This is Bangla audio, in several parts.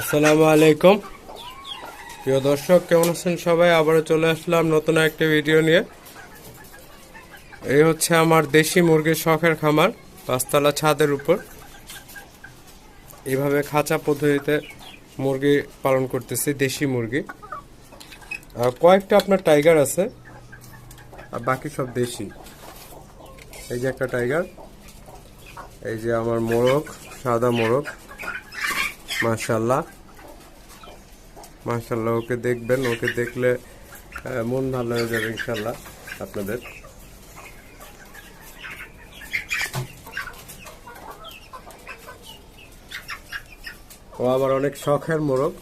আসসালামু আলাইকুম। প্রিয় দর্শক, কেমন আছেন সবাই? আবারও চলে আসলাম নতুন একটা ভিডিও নিয়ে। এই হচ্ছে আমার দেশি মুরগির শখের খামার, পাঁচতলা ছাদের উপর। এইভাবে খাঁচা পদ্ধতিতে মুরগি পালন করতেছি, দেশি মুরগি। কয়েকটা আপনার টাইগার আছে, আর বাকি সব দেশি। এই যে একটা টাইগার, এই যে আমার মোরগ, সাদা মোরগ। মাশাল্লাহ মাশাল্লাহ ওকে দেখবেন, ওকে দেখলে মন ভালো হয়ে যাবে ইনশাল্লাহ আপনাদের। ও আমার অনেক শখের মোরগ।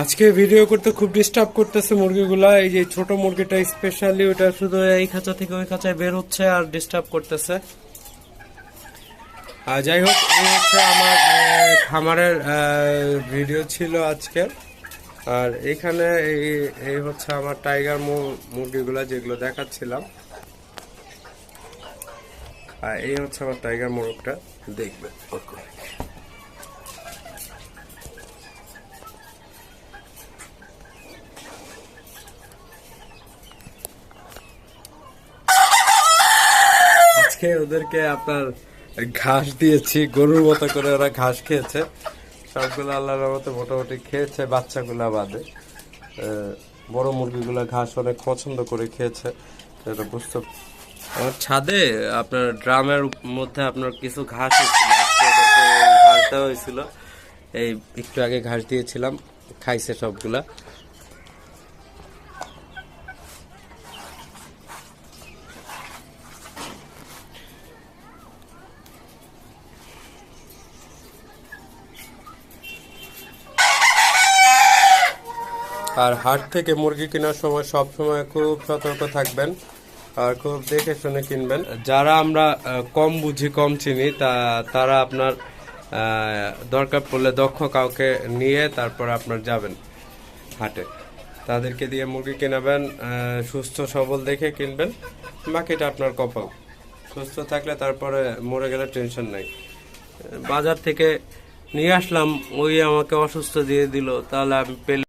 আজকে ভিডিও করতে খুব ডিস্টার্ব করতেছে মুরগিগুলা। এই যে ছোট মুরগিটা স্পেশালি ওটা শুধু এই খাঁচা থেকে ওই খাঁচায় বের হচ্ছে আর ডিস্টার্ব করতেছে। আর যাই হোক, এই হচ্ছে আমার খামারের ভিডিও ছিল আজকে আর এখানে এই এই হচ্ছে আমার টাইগার মুরগিগুলা যেগুলো দেখাচ্ছিলাম। আর এই হচ্ছে আমার টাইগার মোরগটা দেখবে ওকে। আজকে ওদেরকে আপনার ঘাস দিয়েছি, গরুর মতো করে ওরা ঘাস খেয়েছে। সবগুলো আল্লাহর মতো মোটামুটি খেয়েছে, বাচ্চাগুলা বাদে। বড় মুরগিগুলা ঘাস অনেক পছন্দ করে খেয়েছে, এটা বুঝতে আমার ছাদে আপনার ড্রামের মধ্যে আপনার কিছু ঘাস ঘাস দেওয়া হয়েছিল। এই একটু আগে ঘাস দিয়েছিলাম, খাইছে সবগুলা। আর হাট থেকে মুরগি কেনার সময় সব সময় খুব সতর্ক থাকবেন আর খুব দেখে শুনে কিনবেন। যারা আমরা কম বুঝি, কম চিনি, তা, তারা আপনার দরকার পড়লে দক্ষ কাউকে নিয়ে তারপর আপনার যাবেন হাটে। তাদেরকে দিয়ে মুরগি কেনাবেন সুস্থ, সবল দেখে কিনবেন, বাকিটা আপনার কপাল। সুস্থ থাকলে তারপরে মরে গেলে টেনশন নাই। বাজার থেকে নিয়ে আসলাম, ওই আমাকে অসুস্থ দিয়ে দিল, তাহলে আমি পেলে